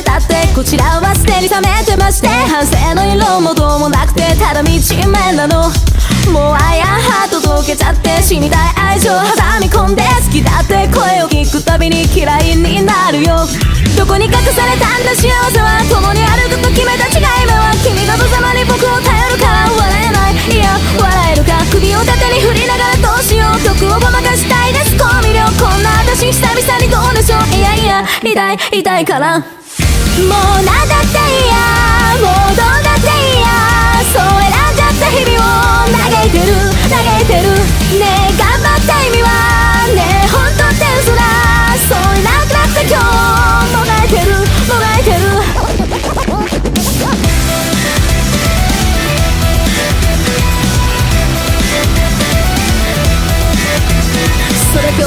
だってこちらはすでに冷めてまして反省の色もどうもなくてただ道面なの。もうアイアンハート溶けちゃって死にたい愛情挟み込んで好きだって声を聞くたびに嫌いになるよ。どこに隠されたんだ幸せは共に歩くと決めた違い目は君が無様に僕を頼るから笑えない。いや笑えるか首を縦に振りながらどうしよう。曲をごまかしたいです。コミュこんな私久々にどうでしょう。いやいや痛い痛いから。もうなだって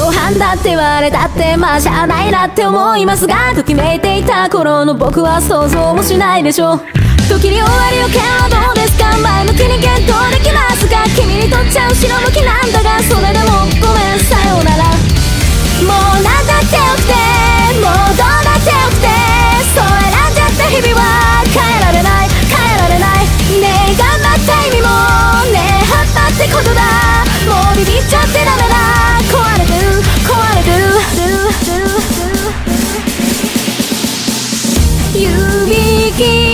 共犯だって言われたってまあしゃあないなって思いますがときめいていた頃の僕は想像もしないでしょう。時に終わりを剣はどうですか？前向きに検討できますか？君にとっちゃ後ろ向きなんだがそれでもごめんさようなら。もう何だってよくてもうどうだってよくてそう選んじゃった日々は変えられない変えられない。ねえ頑張った意味もねえ張ったってことだ。き